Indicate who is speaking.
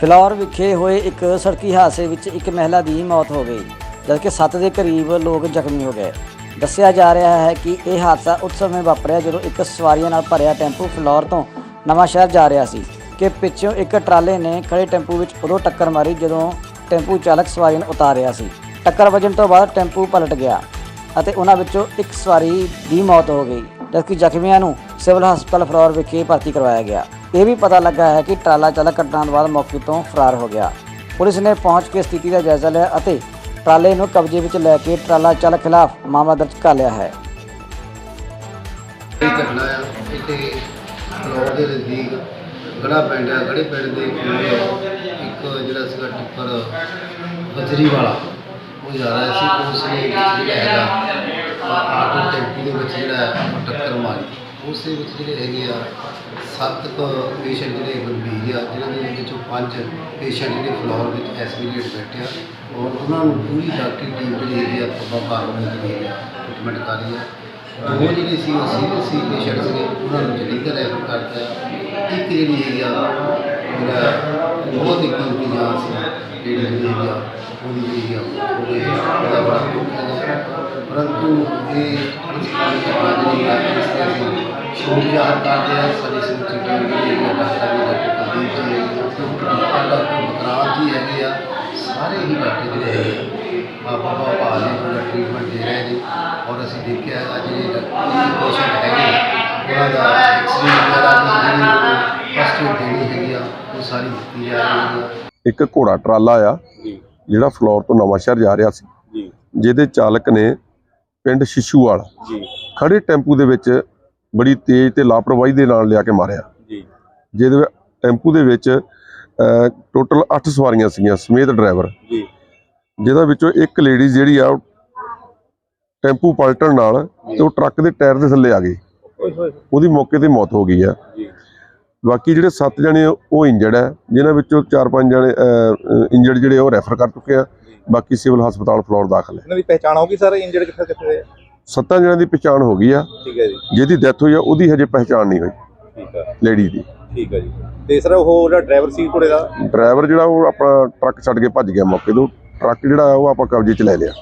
Speaker 1: ਫਿਲੌਰ ਵਿਖੇ ਹੋਏ ਇੱਕ ਸੜਕੀ ਹਾਦਸੇ ਵਿੱਚ ਇੱਕ ਮਹਿਲਾ ਦੀ ਮੌਤ ਹੋ ਗਈ, ਜਦਕਿ 7 ਦੇ ਕਰੀਬ ਲੋਕ ਜ਼ਖਮੀ ਹੋ ਗਏ। ਦੱਸਿਆ ਜਾ ਰਿਹਾ ਹੈ ਕਿ ਇਹ ਹਾਦਸਾ ਉਸ ਸਮੇਂ ਵਾਪਰਿਆ ਜਦੋਂ ਇੱਕ ਸਵਾਰੀਆਂ ਨਾਲ ਭਰਿਆ ਟੈਂਪੂ ਫਿਲੌਰ ਤੋਂ ਨਵਾਂ ਸ਼ਹਿਰ ਜਾ ਰਿਹਾ ਸੀ, ਕਿ ਪਿੱਛੋਂ ਇੱਕ ਟਰਾਲੇ ਨੇ ਖੜੇ ਟੈਂਪੂ ਵਿੱਚ ਉਦੋਂ ਟੱਕਰ ਮਾਰੀ ਜਦੋਂ ਟੈਂਪੂ ਚਾਲਕ ਸਵਾਰੀਆਂ ਨੂੰ ਉਤਾਰਿਆ ਸੀ। ਟੱਕਰ ਵੱਜਣ ਤੋਂ ਬਾਅਦ ਟੈਂਪੂ ਪਲਟ ਗਿਆ ਅਤੇ ਉਹਨਾਂ ਵਿੱਚੋਂ ਇੱਕ ਸਵਾਰੀ ਦੀ ਮੌਤ ਹੋ ਗਈ, ਜਦਕਿ ਜ਼ਖਮੀਆਂ ਨੂੰ ਸਿਵਲ ਹਸਪਤਾਲ ਫਲੋਰ ਵਿਖੇ ਭਰਤੀ ਕਰਵਾਇਆ ਗਿਆ। ਇਹ ਵੀ ਪਤਾ ਲੱਗਾ ਹੈ ਕਿ ਟਰਾਲਾ ਚਾਲਕ ਘਟਨਾ ਤੋਂ ਬਾਅਦ ਮੌਕੇ ਤੋਂ ਫਰਾਰ ਹੋ ਗਿਆ। ਪੁਲਿਸ ਨੇ ਪਹੁੰਚ ਕੇ ਸਥਿਤੀ ਦਾ ਜਾਇਜ਼ਾ ਲਿਆ ਅਤੇ ਟਰਾਲੇ ਨੂੰ ਕਬਜ਼ੇ ਵਿੱਚ ਲੈ ਕੇ ਟਰਾਲਾ ਚਾਲਕ ਖਿਲਾਫ ਮਾਮਲਾ ਦਰਜ ਕਰ ਲਿਆ ਹੈ।
Speaker 2: ਇਹ ਘਟਨਾ ਆ, ਇੱਥੇ ਫਲੋਰ ਦੇ ਨਜ਼ਦੀਕ ਗੜਾ ਪਿੰਡ ਆ ਗੜੇ ਪਿੰਡ ਦੇ ਕੋਲ ਇੱਕ ਜਿਹੜਾ ਸੀਗਾ ਟਿੱਪਰ ਬਜਰੀ ਵਾਲਾ ਉਹ ਜਾ ਰਿਹਾ ਸੀ ਉਸ ਨੇ ਜਿਹੜਾ ਹੈਗਾ ਆਟੋ ਟੈਂਪੂ ਦੇ ਵਿੱਚ ਜਿਹੜਾ ਟੱਕਰ ਮਾਰੀ। ਉਸ ਦੇ ਵਿੱਚ ਜਿਹੜੇ ਹੈਗੇ ਆ, ਸੱਤ ਕੁ ਪੇਸ਼ੈਂਟ ਜਿਹੜੇ ਗੰਭੀਰ ਆ, ਜਿਨ੍ਹਾਂ ਦੇ ਵਿੱਚੋਂ ਪੰਜ ਪੇਸ਼ੈਂਟ ਜਿਹੜੇ ਫਲੋਰ ਵਿੱਚ ਐਸਪੀਲੇਟ ਬੈਠੇ ਆ, ਔਰ ਉਹਨਾਂ ਨੂੰ ਪੂਰੀ ਡਾਕਟਰੀ ਟੀਮ ਜਿਹੜੀ ਹੈਗੀ ਆ ਪੱਬਾ ਕਾਰਨ ਜਿਹੜੀ ਹੈਗੀ ਟ੍ਰੀਟਮੈਂਟ ਕਰ ਰਹੀ ਆ। ਦੋ ਜਿਹੜੇ ਸੀ, ਉਹ ਸੀਰੀਅਸ ਸੀ ਪੇਸ਼ੈਂਟ ਸੀਗੇ, ਉਹਨਾਂ ਨੂੰ ਜਲੰਧਰ ਰੈਫਰ ਕਰਤਾ। ਇੱਕ ਜਿਹੜੀ ਹੈਗੀ ਆ ਜਿਹੜਾ ਬਹੁਤ ਹੀ ਕੀਮਤੀ ਜਾਨ ਸੀ ਜਿਹੜੀ ਹੈਗੀ ਆ ਉਹਦੀ ਜਿਹੜੀ ਆ ਉਹਦੇ ਉਹਦਾ ਬੜਾ ਦੁੱਖ ਹੈ ਪਰੰਤੂ ਇਹ ਅਨਸਕਾਰੀ ਘਟਨਾ ਜਿਹੜੀ ਆ ਇਸ ਤੇ ਅਸੀਂ ਸ਼ੋਕ ਜ਼ਾਹਰ ਕਰਦੇ ਆ ਸਾਡੀ ਸਮੁੱਚੀ ਟੀਮ ਜਿਹੜੀ ਹੈਗੀ ਆ ਡਾਕਟਰ ਜੀ ਡਾਕਟਰ ਕੁਲਦੀਪ ਜੀ ਹੈਗੇ ਆ ਡਾਕਟਰ ਬਕਰਾਰ ਜੀ ਹੈਗੇ ਆ ਸਾਰੇ ਹੀ ਡਾਕਟਰ ਜਿਹੜੇ ਹੈਗੇ ਆ ਬਾਬਾ ਭਾਲ ਨੇ ਪੂਰਾ ਟ੍ਰੀਟਮੈਂਟ ਦੇ ਰਹੇ ਨੇ ਔਰ ਅਸੀਂ ਦੇਣੀ ਹੈਗੀ ਆ ਉਹ ਸਾਰੀ ਦਿੱਤੀ ਜਾ ਰਹੀ ਹੈ।
Speaker 3: ਇੱਕ ਘੋੜਾ ਟਰਾਲਾ ਆ ਜਿਹੜਾ ਫਲੋਰ ਤੋਂ ਨਵਾਂ ਸ਼ਹਿਰ ਜਾ ਰਿਹਾ ਸੀ।
Speaker 4: ਜੀ।
Speaker 3: ਜਿਹਦੇ ਚਾਲਕ ਨੇ ਪਿੰਡ ਸ਼ਿਸ਼ੂਵਾਲ
Speaker 4: ਜੀ।
Speaker 3: ਖੜੇ ਟੈਂਪੂ ਦੇ ਵਿੱਚ ਬੜੀ ਤੇਜ਼ ਤੇ ਲਾਪਰਵਾਹੀ ਦੇ ਨਾਲ ਲਿਆ ਕੇ ਮਾਰਿਆ।
Speaker 4: ਜੀ।
Speaker 3: ਜਿਹਦੇ ਵਿੱਚ ਟੈਂਪੂ ਦੇ ਵਿੱਚ ਟੋਟਲ 8 ਸਵਾਰੀਆਂ ਸੀਗੀਆਂ ਸਮੇਤ ਡਰਾਈਵਰ।
Speaker 4: ਜੀ।
Speaker 3: ਜਿਹਦਾ ਵਿੱਚੋਂ ਇੱਕ ਲੇਡੀ ਜਿਹੜੀ ਆ ਉਹ ਟੈਂਪੂ ਪਲਟਣ ਨਾਲ ਤੇ ਉਹ ਟਰੱਕ ਦੇ ਟਾਇਰ ਦੇ ਥੱਲੇ ਆ ਗਈ। ਉਹਦੀ ਮੌਕੇ ਤੇ ਮੌਤ ਹੋ ਗਈ ਆ। ਬਾਕੀ ਜਿਹੜੇ 7 ਜਣੇ ਉਹ ਇੰਜਰਡ ਹੈ ਜਿਨ੍ਹਾਂ ਵਿੱਚੋਂ 4-5 ਜਣੇ ਇੰਜਰਡ ਜਿਹੜੇ ਉਹ ਰੈਫਰ ਕਰ ਚੁੱਕੇ ਆ। ਬਾਕੀ ਸਿਵਲ ਹਸਪਤਾਲ ਫਲੋਰ ਦਾਖਲ ਹੈ।
Speaker 4: ਇਹਨਾਂ ਦੀ ਪਹਿਚਾਣ ਹੋ ਗਈ ਸਰ? ਇੰਜਰਡ ਕਿੱਥੇ ਕਿੱਥੇ ਦੇ ਆ?
Speaker 3: ਸੱਤਾਂ ਜਣਿਆਂ ਦੀ ਪਛਾਣ ਹੋ ਗਈ ਆ।
Speaker 4: ਠੀਕ ਹੈ ਜੀ।
Speaker 3: ਜਿਹਦੀ ਡੈਥ ਹੋਈ ਆ ਉਹਦੀ ਹਜੇ ਪਹਿਚਾਣ ਨਹੀਂ ਹੋਈ।
Speaker 4: ਠੀਕ ਹੈ
Speaker 3: ਲੇਡੀ ਦੀ।
Speaker 4: ਠੀਕ ਹੈ ਜੀ। ਤੇ ਸਰ ਉਹ ਜਿਹੜਾ ਡਰਾਈਵਰ ਸੀ ਘੋੜੇ ਦਾ?
Speaker 3: ਡਰਾਈਵਰ ਜਿਹੜਾ ਉਹ ਆਪਣਾ ਟਰੱਕ ਛੱਡ ਕੇ ਭੱਜ ਗਿਆ ਮੌਕੇ ਤੋਂ। ਟਰੱਕ ਜਿਹੜਾ ਉਹ ਆਪਾਂ ਕਬਜ਼ੇ 'ਚ ਲੈ ਲਿਆ।